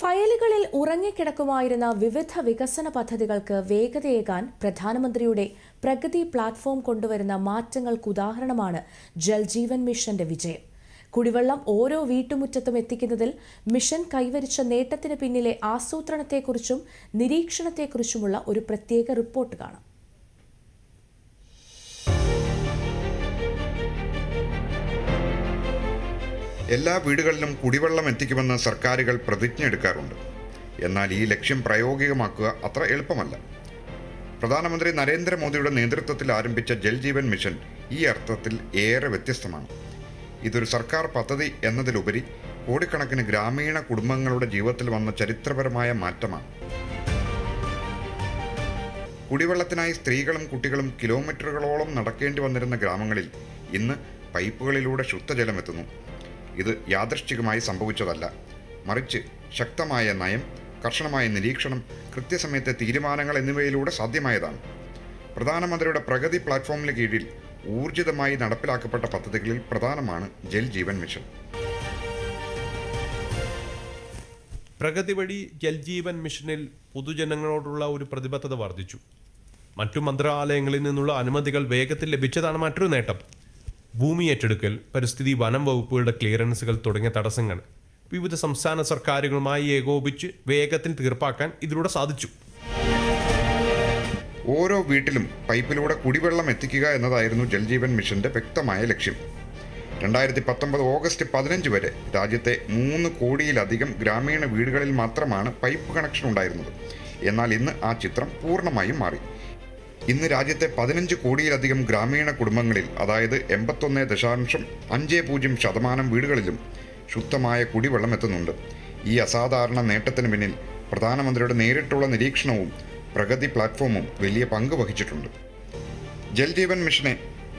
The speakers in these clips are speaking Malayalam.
ഫയലുകളിൽ ഉറങ്ങിക്കിടക്കുമായിരുന്ന വിവിധ വികസന പദ്ധതികൾക്ക് വേഗതയേകാൻ പ്രധാനമന്ത്രിയുടെ പ്രഗതി പ്ലാറ്റ്ഫോം കൊണ്ടുവരുന്ന മാറ്റങ്ങൾക്കുദാഹരണമാണ് ജൽജീവൻ മിഷന്റെ വിജയം. കുടിവെള്ളം ഓരോ വീട്ടുമുറ്റത്തും എത്തിക്കുന്നതിൽ മിഷൻ കൈവരിച്ച നേട്ടത്തിന് പിന്നിലെ ആസൂത്രണത്തെക്കുറിച്ചും നിരീക്ഷണത്തെക്കുറിച്ചുമുള്ള ഒരു പ്രത്യേക റിപ്പോർട്ട് കാണാം. എല്ലാ വീടുകളിലും കുടിവെള്ളം എത്തിക്കുമെന്ന് സർക്കാരുകൾ പ്രതിജ്ഞ എടുക്കാറുണ്ട്. എന്നാൽ ഈ ലക്ഷ്യം പ്രായോഗികമാക്കുക അത്ര എളുപ്പമല്ല. പ്രധാനമന്ത്രി നരേന്ദ്രമോദിയുടെ നേതൃത്വത്തിൽ ആരംഭിച്ച ജൽജീവൻ മിഷൻ ഈ അർത്ഥത്തിൽ ഏറെ വ്യത്യസ്തമാണ്. ഇതൊരു സർക്കാർ പദ്ധതി എന്നതിലുപരി കോടിക്കണക്കിന് ഗ്രാമീണ കുടുംബങ്ങളുടെ ജീവിതത്തിൽ വന്ന ചരിത്രപരമായ മാറ്റമാണ്. കുടിവെള്ളത്തിനായി സ്ത്രീകളും കുട്ടികളും കിലോമീറ്ററുകളോളം നടക്കേണ്ടി വന്നിരുന്ന ഗ്രാമങ്ങളിൽ ഇന്ന് പൈപ്പുകളിലൂടെ ശുദ്ധജലം എത്തുന്നു. ഇത് യാദൃശ്ചികമായി സംഭവിച്ചതല്ല. മറിച്ച് ശക്തമായ നയം കർശനമായ നിരീക്ഷണം കൃത്യസമയത്തെ തീരുമാനങ്ങൾ എന്നിവയിലൂടെ സാധ്യമായതാണ്. പ്രധാനമന്ത്രിയുടെ പ്രഗതി പ്ലാറ്റ്ഫോമിന് കീഴിൽ ഊർജിതമായി നടപ്പിലാക്കപ്പെട്ട പദ്ധതികളിൽ പ്രധാനമാണ് ജൽ ജീവൻ മിഷൻ. പ്രഗതി വഴി ജൽജീവൻ മിഷനിൽ പൊതുജനങ്ങളോടുള്ള ഒരു പ്രതിബദ്ധത വർദ്ധിച്ചു. മറ്റു മന്ത്രാലയങ്ങളിൽ നിന്നുള്ള അനുമതികൾ വേഗത്തിൽ ലഭിച്ചതാണ് മറ്റൊരു നേട്ടം. ഭൂമി ഏറ്റെടുക്കൽ പരിസ്ഥിതി വനം വകുപ്പുകളുടെ ക്ലിയറൻസുകൾ തുടങ്ങിയ തടസ്സങ്ങൾ വിവിധ സംസ്ഥാന സർക്കാരുകളുമായി ഏകോപിച്ച് വേഗത്തിൽ തീർപ്പാക്കാൻ ഇതിലൂടെ സാധിച്ചു. ഓരോ വീട്ടിലും പൈപ്പിലൂടെ കുടിവെള്ളം എത്തിക്കുക എന്നതായിരുന്നു ജൽജീവൻ മിഷന്റെ വ്യക്തമായ ലക്ഷ്യം. രണ്ടായിരത്തി പത്തൊമ്പത് ഓഗസ്റ്റ് പതിനഞ്ച് വരെ രാജ്യത്തെ മൂന്ന് കോടിയിലധികം ഗ്രാമീണ വീടുകളിൽ മാത്രമാണ് പൈപ്പ് കണക്ഷൻ ഉണ്ടായിരുന്നത്. എന്നാൽ ഇന്ന് ആ ചിത്രം പൂർണമായും മാറി. ഇന്ന് രാജ്യത്തെ പതിനഞ്ച് കോടിയിലധികം ഗ്രാമീണ കുടുംബങ്ങളിൽ അതായത് എൺപത്തൊന്ന് ദശാംശം അഞ്ച് പൂജ്യം ശതമാനം വീടുകളിലും ശുദ്ധമായ കുടിവെള്ളം എത്തുന്നുണ്ട്. ഈ അസാധാരണ നേട്ടത്തിന് പിന്നിൽ പ്രധാനമന്ത്രിയുടെ നേരിട്ടുള്ള നിരീക്ഷണവും പ്രഗതി പ്ലാറ്റ്ഫോമും വലിയ പങ്ക് വഹിച്ചിട്ടുണ്ട്. ജൽജീവൻ മിഷനെ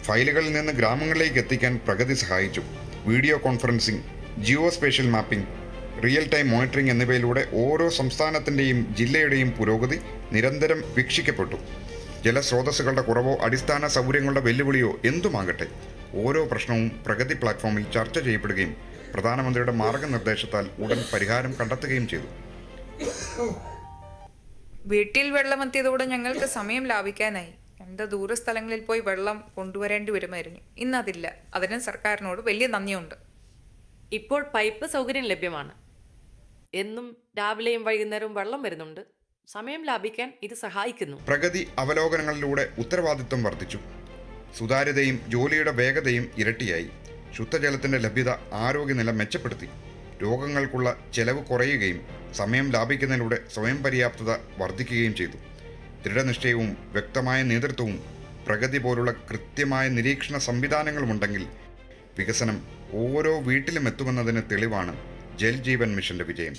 ഫയലുകളിൽ നിന്ന് ഗ്രാമങ്ങളിലേക്ക് എത്തിക്കാൻ പ്രഗതി സഹായിച്ചു. Video conferencing geo spatial mapping real time monitoring എന്നിവയിലൂടെ ഓരോ സംസ്ഥാനത്തിന്റെയും ജില്ലയുടെയും പുരോഗതി നിരന്തരം വീക്ഷിക്കപ്പെട്ടു. ജലസ്രോതസ്സുകളുടെ കുറവോ അടിസ്ഥാന സൗകര്യങ്ങളുടെ വെല്ലുവിളിയോ എന്തുമാകട്ടെ? ഓരോ പ്രശ്നവും പ്രഗതി പ്ലാറ്റ്ഫോമിൽ ചർച്ച ചെയ്യപ്പെടുകയും പ്രധാനമന്ത്രിയുടെ മാർഗനിർദ്ദേശത്താൽ ഉടൻ പരിഹാരം കണ്ടെത്തുകയും ചെയ്തു. വീട്ടിൽ വെള്ളം എത്തിയതോടെ ഞങ്ങൾക്ക് സമയം ലാഭിക്കാനായി. രണ്ട് ദൂരസ്ഥലങ്ങളിൽ പോയി വെള്ളം കൊണ്ടുവരേണ്ടി വരുമായിരുന്നു. ഇന്നതില്ല. അതിന് സർക്കാരിനോട് വലിയ നന്ദിയുണ്ട്. ഇപ്പോൾ പൈപ്പ് സൗകര്യം ലഭ്യമാണ്. എന്നും രാവിലെയും വൈകുന്നേരവും വെള്ളം വരുന്നുണ്ട്. സമയം ലാഭിക്കാൻ ഇത് സഹായിക്കുന്നു. പ്രഗതി അവലോകനങ്ങളിലൂടെ ഉത്തരവാദിത്വം വർദ്ധിച്ചു. സുതാര്യതയും ജോലിയുടെ വേഗതയും ഇരട്ടിയായി. ശുദ്ധജലത്തിന്റെ ലഭ്യത ആരോഗ്യനില മെച്ചപ്പെടുത്തി. രോഗങ്ങൾക്കുള്ള ചെലവ് കുറയുകയും സമയം ലാഭിക്കുന്നതിലൂടെ സ്വയം പര്യാപ്തത വർദ്ധിക്കുകയും ചെയ്തു. ദൃഢനിശ്ചയവും വ്യക്തമായ നേതൃത്വവും പ്രഗതി പോലുള്ള കൃത്യമായ നിരീക്ഷണ സംവിധാനങ്ങളുമുണ്ടെങ്കിൽ വികസനം ഓരോ വീട്ടിലും എത്തുമെന്നതിന് തെളിവാണ് ജൽ ജീവൻ മിഷന്റെ വിജയം.